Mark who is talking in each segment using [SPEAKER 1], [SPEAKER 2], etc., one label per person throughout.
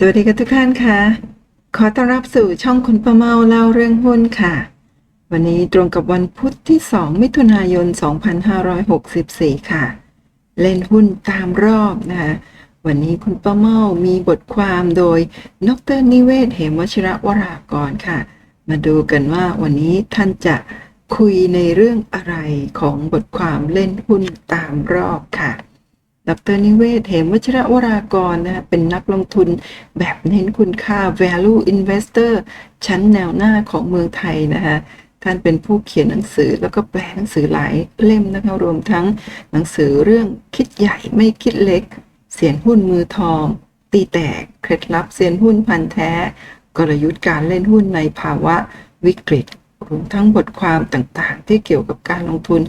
[SPEAKER 1] สวัสดีค่ะทุกท่านค่ะ ขอต้อนรับสู่ช่องคุณประเมาเล่าเรื่องหุ้นค่ะ วันนี้ตรงกับวันพุธที่ 2 มิถุนายน 2564 ค่ะ เล่นหุ้นตามรอบนะคะวันนี้คุณประเมามีบทความโดยดรนิเวศ เหมวชิระวรากรค่ะ มาดูกันว่าวันนี้ท่านจะคุยในเรื่องอะไรของบทความเล่นหุ้นตามรอบค่ะ ดรนิเวศเหมวัชระวรากรนะเป็นนักลงทุนแบบเน้นคุณค่า value investor ชั้นแนวหน้าของเมืองไทยนะคะท่านเป็นผู้เขียนหนังสือแล้วก็แปลหนังสือหลายเล่มนะคะรวมทั้งหนังสือเรื่องคิดใหญ่ไม่คิดเล็ก เสียนหุ้นมือทอง ตีแตกเคล็ดลับเสียนหุ้นพันแท้ กลยุทธ์การเล่นหุ้นในภาวะวิกฤตรวมทั้งบทความต่างๆ ที่เกี่ยวกับการลงทุน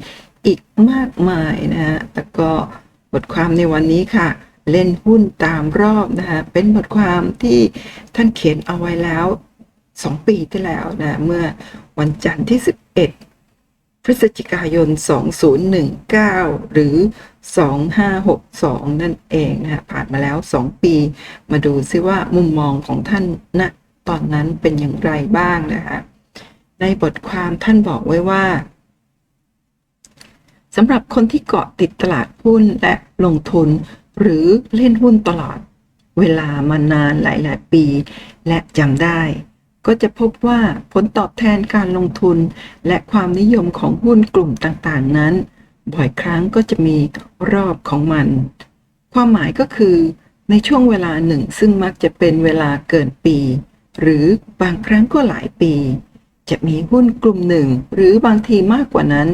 [SPEAKER 1] อีกมากมายนะฮะแต่ก็ ทความในวันนี้ค่ะ เล่นหุ้นตามรอบนะฮะเป็นบทความที่ท่านเขียนเอาไว้แล้ว 2 ปีที่แล้วนะเมื่อวันจันทร์ที่ 11 พฤศจิกายน 2019 หรือ 2562 นั่นเองนะฮะผ่านมาแล้ว 2 ปี มาดูซิว่ามุมมองของท่านณนะตอนนั้นเป็นอย่างไรบ้างนะคะในบทความท่านบอกไว้ว่า สำหรับคนที่เกาะติดตลาดหุ้นและลงทุน หรือเล่นหุ้นตลอด เวลามานานหลาย ๆ ปี และจำได้ ก็จะพบว่าผลตอบแทนการลงทุน และความนิยมของหุ้นกลุ่มต่าง ๆ นั้น บ่อยครั้งก็จะมีรอบของมัน ความหมายก็คือ ในช่วงเวลาหนึ่งซึ่งมักจะเป็นเวลาเกินปี หรือบางครั้งก็หลายปี จะมีหุ้นกลุ่มหนึ่ง หรือบางทีมากกว่านั้น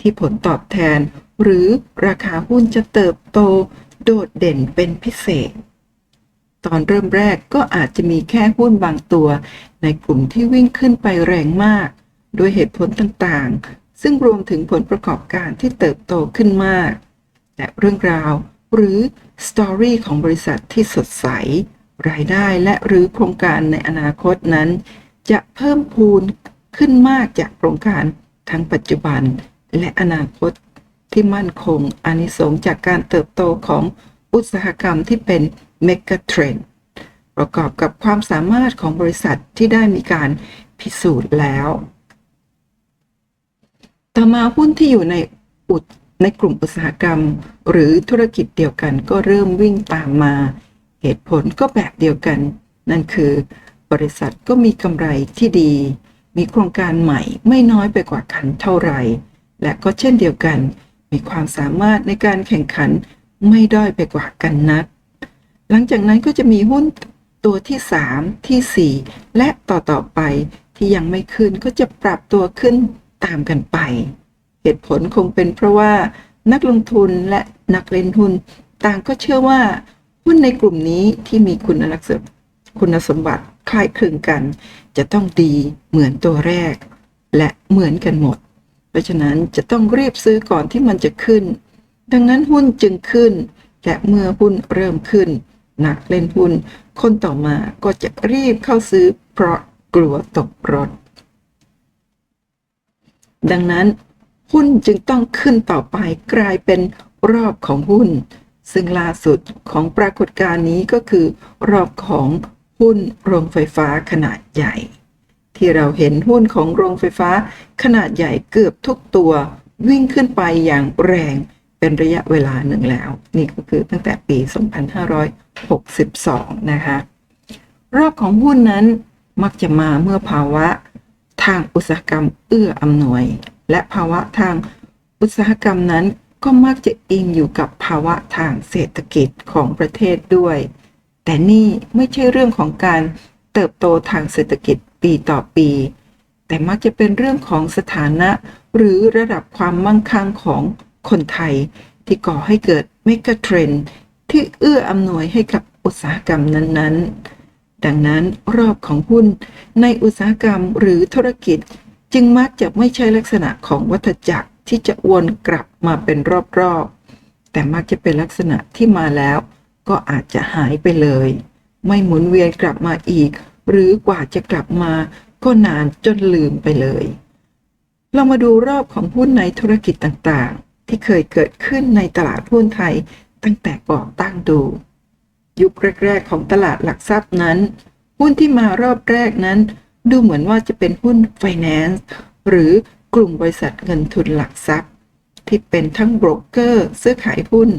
[SPEAKER 1] ที่ผลตอบแทน หรือราคาหุ้นจะเติบโต โดดเด่นเป็นพิเศษ ตอนเริ่มแรกก็อาจจะมีแค่หุ้นบางตัว ในกลุ่มที่วิ่งขึ้นไปแรงมากโดยเหตุผลต่างๆ ซึ่งรวมถึงผลประกอบการที่เติบโตขึ้นมากและเรื่องราวหรือสตอรี่ของบริษัทที่สดใส รายได้และหรือโครงการในอนาคตนั้น จะเพิ่มพูนขึ้นมากจากโครงการทั้งปัจจุบัน และอนาคตที่มั่นคงอานิสงส์จากการเติบโตของอุตสาหกรรมที่เป็นเมกะเทรนประกอบกับความสามารถของบริษัทที่ได้มีการพิสูจน์แล้ว ต่อมาหุ้นที่อยู่ในอุดในกลุ่มอุตสาหกรรม หรือธุรกิจเดียวกันก็เริ่มวิ่งตามมา เหตุผลก็แบบเดียวกัน นั่นคือบริษัทก็มีกำไรที่ดี มีโครงการใหม่ไม่น้อยไปกว่ากันเท่าไหร่ และก็เช่นเดียวกัน มีความสามารถในการแข่งขันไม่ด้อยไปกว่ากันนัก หลังจากนั้นก็จะมีหุ้นตัวที่ 3 ที่ 4 และต่อต่อไปที่ยังไม่ขึ้นก็จะปรับตัวขึ้นตามกันไป เหตุผลคงเป็นเพราะว่านักลงทุนและนักเล่นหุ้น ต่างก็เชื่อว่าหุ้นในกลุ่มนี้ที่มีคุณลักษณะคุณสมบัติคล้ายคลึงกัน จะต้องดีเหมือนตัวแรก และเหมือนกันหมด ราะฉะนั้นจะต้องรีบซื้อก่อนที่มันจะขึ้น ดังนั้นหุ้นจึงขึ้น และเมื่อหุ้นเริ่มขึ้น นักเล่นหุ้น คนต่อมาก็จะรีบเข้าซื้อเพราะกลัวตกรถ ดังนั้น หุ้นจึงต้องขึ้นต่อไปกลายเป็นรอบของหุ้น ซึ่งล่าสุดของปรากฏการณ์นี้ก็คือ รอบของหุ้นโรงไฟฟ้าขนาดใหญ่ ที่เราเห็นหุ้นของโรงไฟฟ้า ขนาดใหญ่เกือบทุกตัววิ่งขึ้นไปอย่างแรงเป็นระยะเวลาหนึ่งแล้ว นี่ก็คือตั้งแต่ปี 2562 นะคะ รอบของหุ้นนั้นมักจะมาเมื่อภาวะทางอุตสาหกรรมเอื้ออำนวย และภาวะทางอุตสาหกรรมนั้นก็มักจะอิงอยู่กับภาวะทางเศรษฐกิจของประเทศด้วย แต่นี่ไม่ใช่เรื่องของการเติบโตทางเศรษฐกิจ ปีต่อปี แต่มักจะเป็นเรื่องของสถานะ หรือระดับความมั่งคั่งของคนไทย ที่ก่อให้เกิดเมกะเทรนที่เอื้ออำนวยให้กับอุตสาหกรรมนั้นๆ ดังนั้นรอบของหุ้นในอุตสาหกรรมหรือธุรกิจ จึงมักจะไม่ใช่ลักษณะของวัฏจักรที่จะวนกลับมาเป็นรอบๆ แต่มักจะเป็นลักษณะที่มาแล้ว ก็อาจจะหายไปเลย ไม่หมุนเวียนกลับมาอีก หรือกว่าจะกลับมาก็นานจนลืมไปเลย เรามาดูรอบของหุ้นในธุรกิจต่างๆ ที่เคยเกิดขึ้นในตลาดหุ้นไทยตั้งแต่ก่อตั้งดู ยุคแรกๆของตลาดหลักทรัพย์นั้น หุ้นที่มารอบแรกนั้น ดูเหมือนว่าจะเป็นหุ้น Finance หรือกลุ่มบริษัทเงินทุนหลักทรัพย์ ที่เป็นทั้งโบรกเกอร์ซื้อขายหุ้น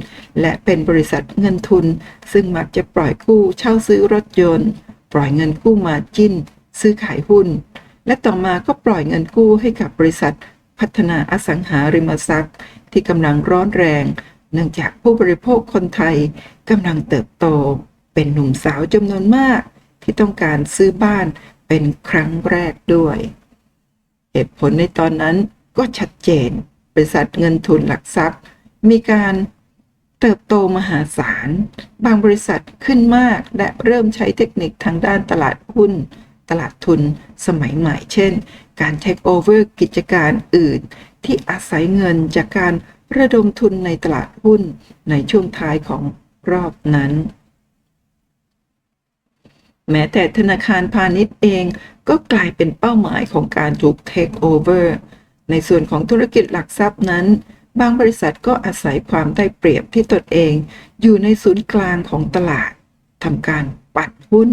[SPEAKER 1] และเป็นบริษัทเงินทุน ซึ่งมักจะปล่อยกู้เช่าซื้อรถยนต์ ปล่อยเงินกู้มาจิ้น ซื้อขายหุ้น และต่อมาก็ปล่อยเงินกู้ให้กับบริษัท พัฒนาอสังหาริมทรัพย์ ที่กำลังร้อนแรง เนื่องจากผู้บริโภคคนไทยกำลังเติบโต เป็นหนุ่มสาวจำนวนมาก ที่ต้องการซื้อบ้านเป็นครั้งแรกด้วย เหตุผลในตอนนั้นก็ชัดเจน บริษัทเงินทุนหลักทรัพย์ มีการ เติบโตมหาศาล บางบริษัทขึ้นมากและเริ่มใช้เทคนิคทางด้านตลาดหุ้น ตลาดทุนสมัยใหม่ เช่น การเทคโอเวอร์กิจการอื่น ที่อาศัยเงินจากการระดมทุนในตลาดหุ้นในช่วงท้ายของรอบนั้น แม้แต่ธนาคารพาณิชย์เองก็กลายเป็นเป้าหมายของการถูกเทคโอเวอร์ในส่วนของธุรกิจหลักทรัพย์นั้น บางบริษัทก็อาศัยความได้เปรียบที่ตนเอง อยู่ในศูนย์กลางของตลาดทำการปัดหุ้น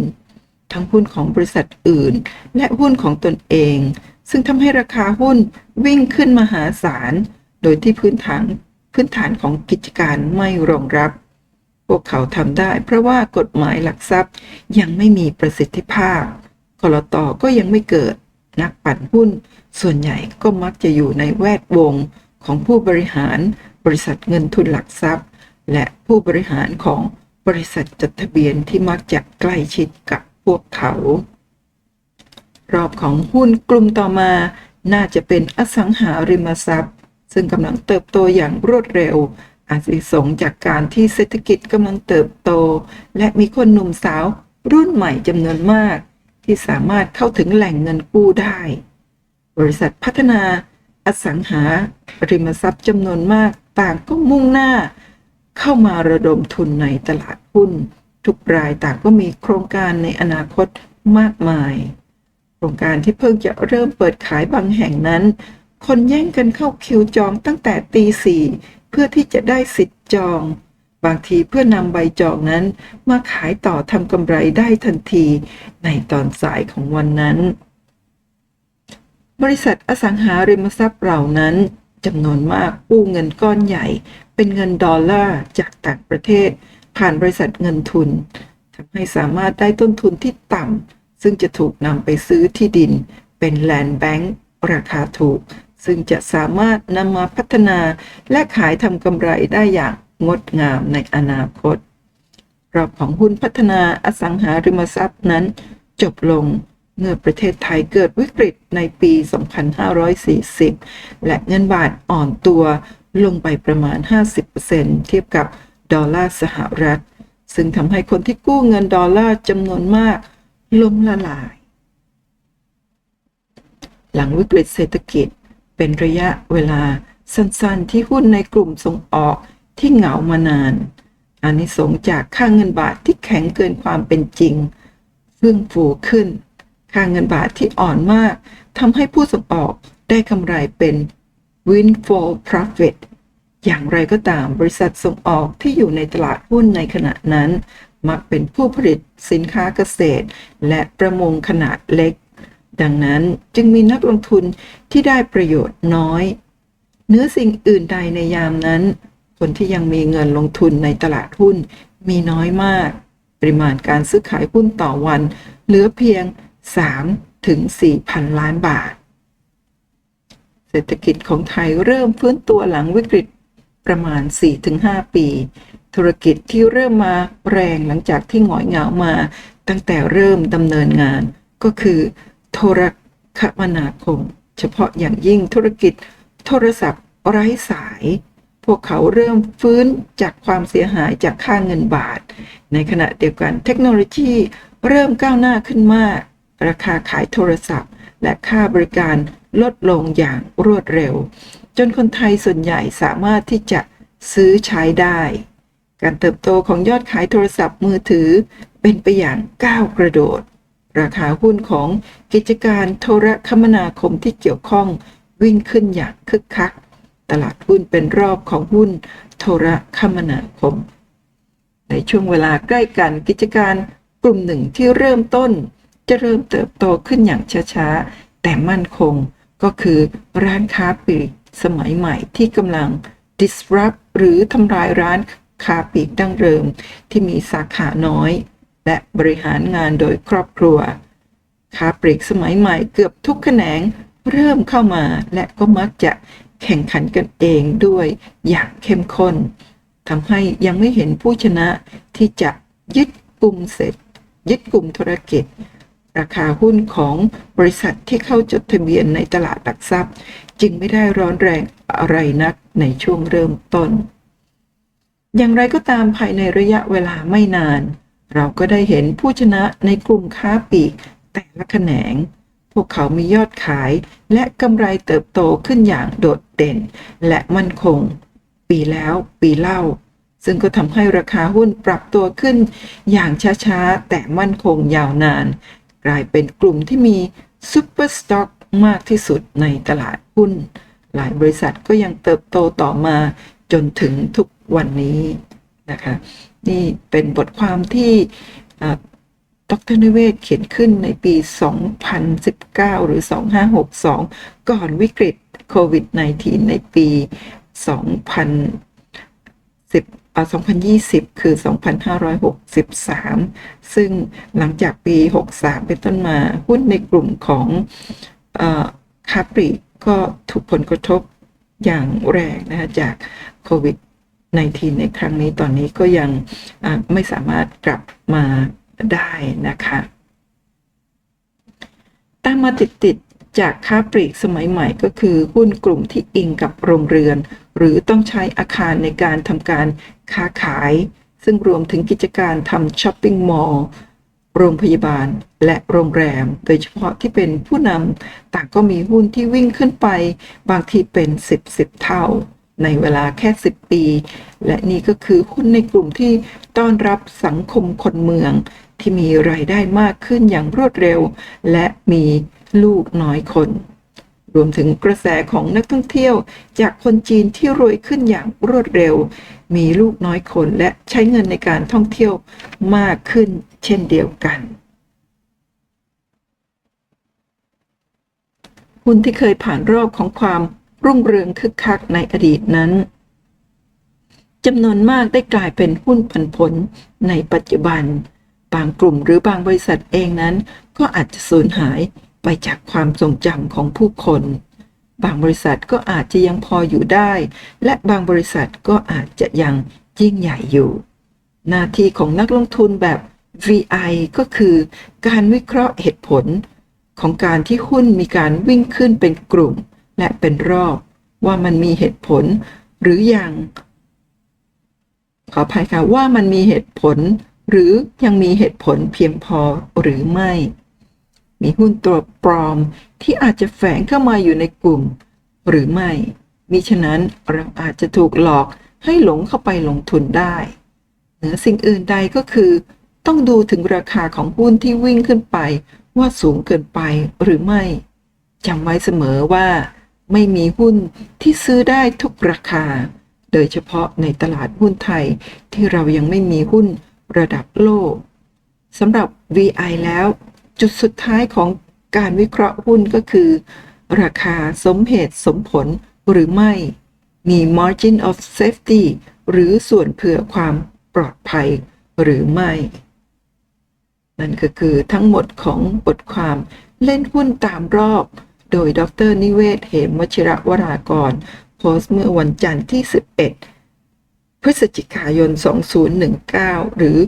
[SPEAKER 1] ทั้งหุ้นของบริษัทอื่น และหุ้นของตนเอง ซึ่งทำให้ราคาหุ้นวิ่งขึ้นมหาศาล โดยที่พื้นฐานพื้นฐานของกิจการไม่รองรับ พวกเขาทำได้เพราะว่ากฎหมายหลักทรัพย์ยังไม่มีประสิทธิภาพกรตก็ยังไม่เกิดนักปั่นหุ้น ส่วนใหญ่ก็มักจะอยู่ในแวดวง ของผู้บริหารบริษัทเงินทุนหลักทรัพย์ และผู้บริหารของบริษัทจดทะเบียนที่มักจะใกล้ชิดกับพวกเขา รอบของหุ้นกลุ่มต่อมา น่าจะเป็นอสังหาริมทรัพย์ ซึ่งกำลังเติบโตอย่างรวดเร็ว อาศัยสงจากการที่เศรษฐกิจกำลังเติบโต และมีคนหนุ่มสาวรุ่นใหม่จำนวนมาก ที่สามารถเข้าถึงแหล่งเงินกู้ได้ บริษัทพัฒนา อสังหาริมทรัพย์จำนวนมากต่างก็มุ่งหน้า เข้ามาระดมทุนในตลาดหุ้น ทุกรายต่างก็มีโครงการในอนาคตมากมาย โครงการที่เพิ่งจะเริ่มเปิดขายบางแห่งนั้น คนแย่งกันเข้าคิวจองตั้งแต่ตีสี่เพื่อที่จะได้สิทธิ์จอง บางทีเพื่อนำใบจองนั้น มาขายต่อทำกำไรได้ทันทีในตอนสายของวันนั้น บริษัทอสังหาริมทรัพย์เหล่านั้นจำนวนมากกู้เงินก้อนใหญ่ เป็นเงินดอลลาร์จากต่างประเทศ ผ่านบริษัทเงินทุนทำให้สามารถได้ต้นทุนที่ต่ำซึ่งจะถูกนำไปซื้อที่ดิน เป็นแลนด์แบงก์ราคาถูก ซึ่งจะสามารถนำมาพัฒนาและขายทำกำไรได้อย่างงดงามในอนาคตรอบของหุ้นพัฒนาอสังหาริมทรัพย์นั้น จบลง เมื่อประเทศไทยเกิดวิกฤตในปี 2540 และเงินบาทอ่อนตัวลงไปประมาณ 50%เทียบกับดอลลาร์สหรัฐ ซึ่งทำให้คนที่กู้เงินดอลลาร์จำนวนมากล้มละลาย หลังวิกฤตเศรษฐกิจเป็นระยะเวลาสั้นๆ ที่หุ้นในกลุ่มส่งออกที่เหงามานานอานิสงส์จากค่าเงินบาทที่แข็งเกินความเป็นจริงเฟื่องฟูขึ้น ค่างเงินบาทที่อ่อนมากทำให้ผู้ส่งออกได้กำไรเป็น windfall profit อย่างไรก็ตามบริษัทส่งออกที่อยู่ในตลาดหุ้นในขณะนั้น มักเป็นผู้ผลิตสินค้าเกษตร และประมงขนาดเล็ก ดังนั้นจึงมีนักลงทุนที่ได้ประโยชน์น้อยเนื้อสิ่งอื่นใดในยามนั้น คนที่ยังมีเงินลงทุนในตลาดหุ้นมีน้อยมาก ปริมาณการซื้อขายหุ้นต่อวัน เหลือเพียง 3 ถึง4พันล้านบาท เศรษฐกิจของไทยเริ่มฟื้นตัวหลังวิกฤตประมาณ 4-5 ปี ธุรกิจที่เริ่มมาแรงหลังจากที่หงอยเหงามา ตั้งแต่เริ่มดำเนินงาน ก็คือ โทรคมนาคม เฉพาะอย่างยิ่งธุรกิจโทรศัพท์ไร้สาย พวกเขาเริ่มฟื้นจากความเสียหายจากค่าเงินบาท ในขณะเดียวกันเทคโนโลยีเริ่มก้าวหน้าขึ้นมาก ราคาขายโทรศัพท์ และค่าบริการลดลงอย่างรวดเร็ว จนคนไทยส่วนใหญ่สามารถที่จะซื้อใช้ได้ การเติบโตของยอดขายโทรศัพท์มือถือเป็นไปอย่างก้าวกระโดด ราคาหุ้นของกิจการโทรคมนาคมที่เกี่ยวข้องวิ่งขึ้นอย่างคึกคัก ตลาดหุ้นเป็นรอบของหุ้นโทรคมนาคม ในช่วงเวลาใกล้กันกิจการกลุ่มหนึ่งที่เริ่มต้น จะเริ่มเติบโตขึ้นอย่างช้าๆ แต่มั่นคงก็คือร้านค้าปลีกสมัยใหม่ที่กำลัง disrupt หรือทำลายร้านค้าปลีกดั้งเดิมที่มีสาขาน้อย และบริหารงานโดยครอบครัว ค้าปลีกสมัยใหม่เกือบทุกแขนงเริ่มเข้ามาและก็มักจะแข่งขันกันเองด้วยอย่างเข้มข้นทำให้ยังไม่เห็นผู้ชนะที่จะยึดกลุ่มเสร็จ ยึดกลุ่มธุรกิจ ราคาหุ้นของบริษัทที่เข้าจดทะเบียนในตลาดหลักทรัพย์ จึงไม่ได้ร้อนแรงอะไรนักในช่วงเริ่มต้น อย่างไรก็ตามภายในระยะเวลาไม่นาน เราก็ได้เห็นผู้ชนะในกลุ่มค้าปลีกแต่ละแขนง พวกเขามียอดขายและกำไรเติบโตขึ้นอย่างโดดเด่น และมั่นคง ปีแล้วปีเล่าซึ่งก็ทำให้ราคาหุ้นปรับตัวขึ้นอย่างช้าๆ แต่มั่นคงยาวนาน กลายเป็นกลุ่มที่มีซูเปอร์สต็อกมากที่สุดในตลาดหุ้น หลายบริษัทก็ยังเติบโตต่อมาจนถึงทุกวันนี้นะคะนี่เป็นบทความที่ดรนิเวศเขียนขึ้นในปี 2019 หรือ 2562 ก่อนวิกฤตโควิด -19 ในปี 2010 2020 คือ 2563 ซึ่งหลังจากปี 63 เป็นต้นมาหุ้นในกลุ่มของคาปริก็ถูกผลกระทบอย่างแรงนะคะจากโควิด -19 ในครั้งนี้ตอนนี้ก็ยังไม่สามารถกลับมาได้นะคะ ตามมาติดๆ จากค้าปลีกสมัยใหม่ก็คือหุ้นกลุ่มที่อิงกับโรงเรือน หรือต้องใช้อาคารในการทำการค้าขาย ซึ่งรวมถึงกิจการทำช้อปปิ้งมอลล์โรงพยาบาลและโรงแรม โดยเฉพาะที่เป็นผู้นำต่างก็มีหุ้นที่วิ่งขึ้นไป บางทีเป็น 10 10 เท่า ในเวลาแค่ 10 ปี และนี่ก็คือหุ้นในกลุ่มที่ต้อนรับสังคมคนเมือง ที่มีรายได้มากขึ้นอย่างรวดเร็ว และมี ลูกน้อยคน รวมถึงกระแสของนักท่องเที่ยวจากคนจีนที่รวยขึ้นอย่างรวดเร็ว มีลูกน้อยคนและใช้เงินในการท่องเที่ยวมากขึ้นเช่นเดียวกันหุ้นที่เคยผ่านรอบของความรุ่งเรืองคึกคักในอดีตนั้นจำนวนมากได้กลายเป็นหุ้นผันผลในปัจจุบัน บางกลุ่มหรือบางบริษัทเองนั้น ก็อาจจะสูญหาย ไปจากความทรงจำของผู้คน บางบริษัทก็อาจจะยังพออยู่ได้ และบางบริษัทก็อาจจะยังยิ่งใหญ่อยู่ หน้าที่ของนักลงทุนแบบ VI ก็คือการวิเคราะห์เหตุผล ของการที่หุ้นมีการวิ่งขึ้นเป็นกลุ่ม และเป็นรอบ ว่ามันมีเหตุผล หรือยัง ขออภัยค่ะว่ามันมีเหตุผล หรือยังมีเหตุผลเพียงพอหรือไม่ มีหุ้นตัวปลอมที่อาจจะแฝงเข้ามาอยู่ในกลุ่ม หรือไม่ มิฉะนั้นเราอาจจะถูกหลอกให้หลงเข้าไปลงทุนได้ เหนือสิ่งอื่นใดก็คือ ต้องดูถึงราคาของหุ้นที่วิ่งขึ้นไป ว่าสูงเกินไปหรือไม่จำไว้เสมอว่า ไม่มีหุ้นที่ซื้อได้ทุกราคา โดยเฉพาะในตลาดหุ้นไทยที่เรายังไม่มีหุ้นระดับโลกสำหรับ VI แล้ว จุดสุดท้ายของการวิเคราะห์หุ้นก็คือ ราคาสมเหตุสมผลหรือไม่ มี margin of safety หรือส่วนเผื่อความปลอดภัยหรือไม่ นั่นก็คือทั้งหมดของบทความเล่นหุ้นตามรอบ โดยดรนิเวศ เหมวชิระวรากร โพสต์เมื่อวันจันทร์ที่ 11 พฤศจิกายน 2019 หรือ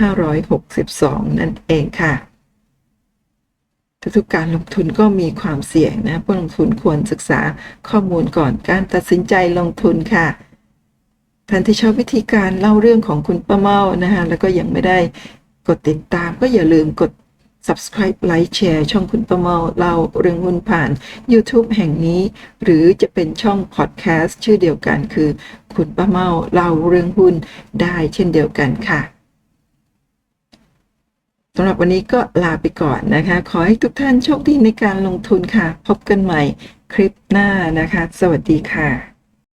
[SPEAKER 1] 2562 นั่นเองค่ะ ทุกการลงทุนก็มีความเสี่ยงนะผู้ลงทุนควรศึกษาข้อมูลก่อนการตัดสินใจลงทุนค่ะท่านที่ชอบวิธีการเล่าเรื่องของคุณป้าเมานะคะแล้วก็ยังไม่ได้กดติดตามก็อย่าลืมกด subscribe ไลค์แชร์ช่องคุณประเมาเล่าเรื่องหุ้นผ่าน YouTube แห่งนี้ หรือจะเป็นช่องพอดแคสต์ชื่อเดียวกันคือ คุณป้าเมาเล่าเรื่องหุ้นได้เช่นเดียวกันค่ะ สำหรับวันนี้ก็ลาไปก่อนนะคะ ขอให้ทุกท่านโชคดีในการลงทุนค่ะ พบกันใหม่คลิปหน้านะคะ สวัสดีค่ะ